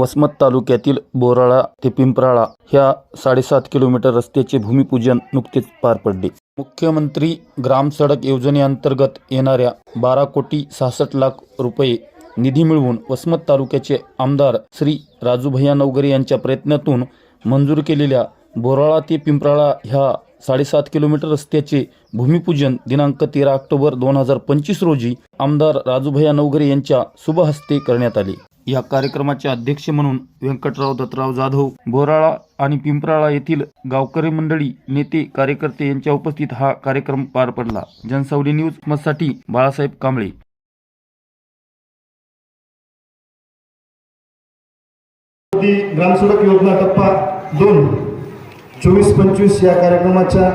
वसमत तालुक्यातील बोराळा ते पिंपराळा ह्या साडेसात किलोमीटर रस्त्याचे भूमिपूजन नुकतेच पार पडले. मुख्यमंत्री ग्राम सडक योजनेअंतर्गत येणाऱ्या बारा कोटी सहासष्ट लाख रुपये निधी मिळवून वसमत तालुक्याचे आमदार श्री राजूभैया नवगरे यांच्या प्रयत्नातून मंजूर केलेल्या बोराळा ते पिंपराळा ह्या साडेसात किलोमीटर रस्त्याचे भूमिपूजन दिनांक तेरा ऑक्टोबर दोन हजार पंचवीस रोजी आमदार राजूभैया नवगरे यांच्या शुभहस्ते करण्यात आले. या कार्यक्रमाचे अध्यक्ष म्हणून व्यंकटराव दत्तराव जाधव बोराळा आणि पिंपराळा येथील गावकरी मंडळी नेते कार्यकर्ते यांच्या उपस्थित हा कार्यक्रम पार पडला. जनसावली न्यूजसाठी बाळासाहेब कांबळे. ग्रामसडक योजना टप्पा दोन चोवीस पंचवीस या कार्यक्रमाच्या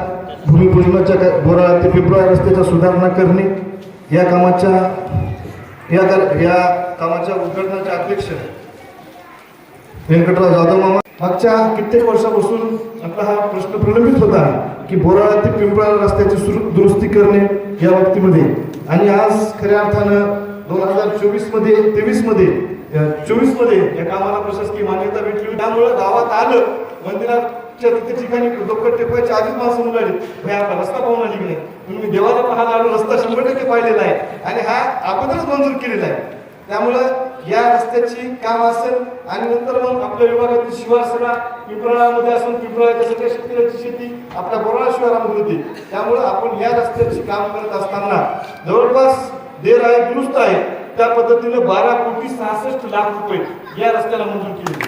भूमिपूजनाच्या बोराळा ते पिंपळा रस्त्याच्या सुधारणा करणे या कामाच्या या या कामाच्या उद्घाटनाचे अध्यक्ष व्यंकटराव जाधव मामा. मागच्या कित्येक वर्षापासून आपला हा प्रश्न प्रलंबित होता की बोराळा ते पिंपळा रस्त्याची सुरू दुरुस्ती करणे या बाबतीमध्ये. आणि आज खऱ्या अर्थानं दोन हजार चोवीसमध्ये तेवीसमध्ये चोवीसमध्ये या कामाला प्रशासकीय मान्यता भेटली. त्यामुळे गावात आलं मंदिराच्या तिथे ठिकाणी डोकं टेकवायच्या आधीच माणसं म्हणाली "हे आपला रस्ता पाहून आली की नाही. म्हणून मी देवाला पाहायला आलो रस्ता शंभर टक्के पाहिलेला आहे. आणि हा आपणच मंजूर केलेला आहे. त्यामुळं या रस्त्याची काम असेल आणि नंतर मग आपल्या विभागातील शिवार पिंपळामध्ये असून पिंपळाच्या सगळ्या शेतकऱ्याची शेती आपल्या बोराळा शिवारामध्ये होती. त्यामुळं आपण या रस्त्याची काम करत असताना जवळपास देर आहे दुरुस्त आहे. त्या पद्धतीने बारा कोटी सहासष्ट लाख रुपये या रस्त्याला मंजूर केली.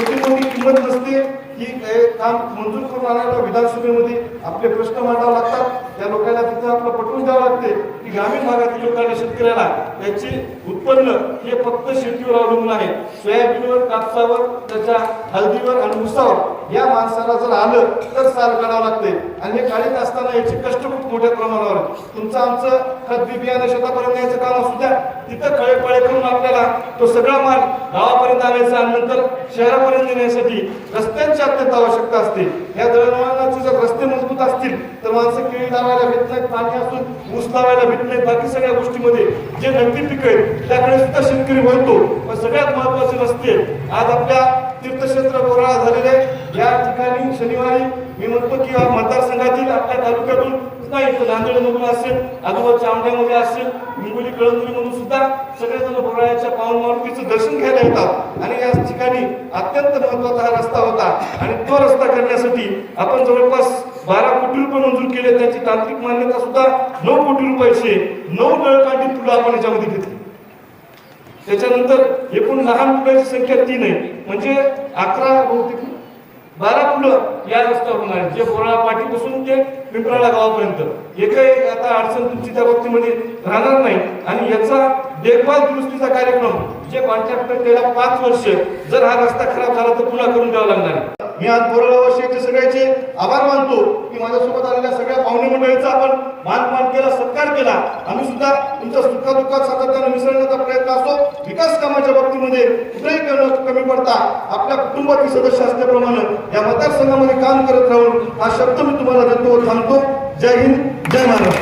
छोटी मोठी किंमत नसते ही हे काम मंजूर करून आणायला विधानसभेमध्ये आपले प्रश्न मांडावे लागतात. त्या लोकांना तिथं आपलं पटवून द्यावं लागते की ग्रामीण भागातील लोकांना शेतकऱ्याला याची उत्पन्न हे फक्त शेतीवर अवलंबून आहे. सोयाबीनवर कापसावर त्याच्या हळदीवर आणि उसावर या माणसाला जर आलं तर साल काढावं लागते. आणि हे काढीत असताना याचे कष्ट खूप मोठ्या प्रमाणावर तुमचं आमचं खत बी बियाणं शेतापर्यंत यायचं काम असू द्या तिथं खळे पळे करून आपल्याला तो सगळा माल गावापर्यंत आणायचा आणि नंतर शहरापर्यंत नेण्यासाठी रस्त्यांची अत्यंत आवश्यकता असते. या दळणवळणाचे जर रस्ते मजबूत असतील तर माणसं केळी लावायला भेट नाहीत पाणी असून ऊस लावायला भेट नाहीत बाकी सगळ्या गोष्टीमध्ये जे नगदी पिकं आहेत त्याकडे सुद्धा शेतकरी वळतो. पण सगळ्यात महत्त्वाचे रस्ते आज आपल्या तीर्थक्षेत्र गोराळा झालेले आहे. या ठिकाणी शनिवारी मी म्हणतो की या मतदारसंघातील आपल्या तालुक्यातून नाही तर नांदेडमधून असेल आजूबाजूच्या आमट्यामध्ये असेल हिंगोली कळंदुरीमधून सुद्धा सगळेजण बोराळ्याच्या पावन मारुतीचं दर्शन घ्यायला येतात. आणि या ठिकाणी अत्यंत महत्त्वाचा हा रस्ता होता. आणि तो रस्ता करण्यासाठी आपण जवळपास बारा कोटी रुपये मंजूर केले. त्याची तांत्रिक मान्यता सुद्धा नऊ कोटी रुपयाचे. नऊ नळकांडी फुलं आपण याच्यामध्ये घेतली. त्याच्यानंतर एकूण लहान मुलांची संख्या तीन आहे. म्हणजे अकरा बहुतेक बारा फुलं या रस्त्यावर होणार जे बोराळा पाठीपासून ते पिंपराळा गावापर्यंत. एकही आता अडचण तुमची त्या बाबतीमध्ये म्हणजे राहणार नाही. आणि याचा देखभाल दुरुस्तीचा कार्यक्रम जे कॉन्ट्रॅक्टर गेल्या पाच वर्ष जर हा रस्ता खराब झाला तर पुन्हा करून द्यावा लागणार मी आज बोराळावासियाचे सगळ्याचे आभार मानतो की माझ्यासोबत आलेल्या सगळ्या पाहुणे मंडळीचा आपण मानपान केला सत्कार केला. आम्ही सुद्धा तुमच्या सुखादुःखात सातत्यानं मिसळण्याचा प्रयत्न असतो. विकास कामाच्या बाबतीमध्ये कुठेही कमी कमी पडता आपल्या कुटुंबातील सदस्य असल्याप्रमाणे या मतदारसंघामध्ये काम करत राहून हा शब्द मी तुम्हाला देतो व थांबतो. जय हिंद जय महाराष्ट्र.